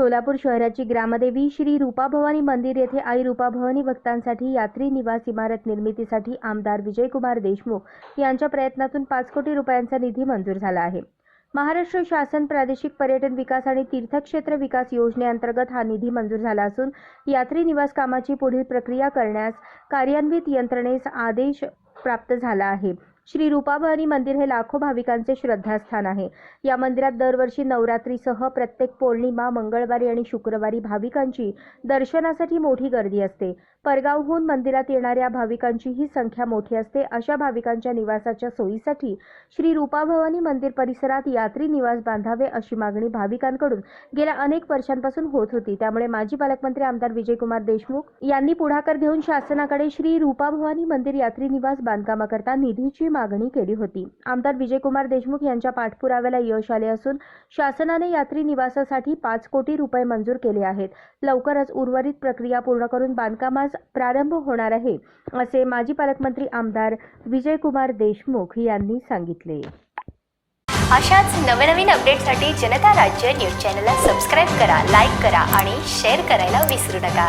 सोलापूर शहराची ग्रामदेवी श्री रूपाभवानी मंदिर येथे आई रूपाभवानी भक्तांसाठी यात्री निवास इमारत निर्मितीसाठी आमदार विजयकुमार देशमुख यांच्या प्रयत्नातून पाच कोटी रुपयांचा निधी मंजूर झाला आहे. महाराष्ट्र शासन प्रादेशिक पर्यटन विकास आणि तीर्थक्षेत्र विकास योजनेअंतर्गत हा निधी मंजूर झाला असून यात्री निवास कामाची पुढील प्रक्रिया करण्यास कार्यान्वित यंत्रणेस आदेश प्राप्त झाला आहे. श्री रूपाभवानी मंदिर हे लाखो भाविकांचे श्रद्धास्थान आहे. या मंदिरात दरवर्षी नवरात्रीसह प्रत्येक पौर्णिमा मंगळवारी आणि शुक्रवारी भाविकांची दर्शनासाठी मोठी गर्दी असते. परगावहून मंदिरात येणाऱ्या भाविकांची ही संख्या मोठी असते. अशा भाविकांच्या निवासाच्या सोयीसाठी श्री रूपाभवानी मंदिर परिसरात यात्री निवास बांधावे अशी मागणी भाविकांकडून गेल्या अनेक वर्षांपासून होत होती. त्यामुळे माजी पालकमंत्री आमदार विजयकुमार देशमुख यांनी पुढाकार घेऊन शासनाकडे श्री रूपाभवानी मंदिर यात्री निवास बांधकामाकरता निधीची मागणी केली होती. आमदार विजयकुमार देशमुख यांच्या पाठपुराव्याला यश आले असून शासनाने यात्री निवासासाठी पाच कोटी रुपये मंजूर केले आहेत. लवकरच उर्वरित प्रक्रिया पूर्ण करून बांधकामास प्रारंभ होणार आहे असे माजी पालकमंत्री आमदार विजयकुमार देशमुख यांनी सांगितले. अशाच नवनवीन अपडेटसाठी जनता राज्य न्यूज चॅनलला सबस्क्राईब करा लाईक करा आणि शेअर करायला विसरू नका.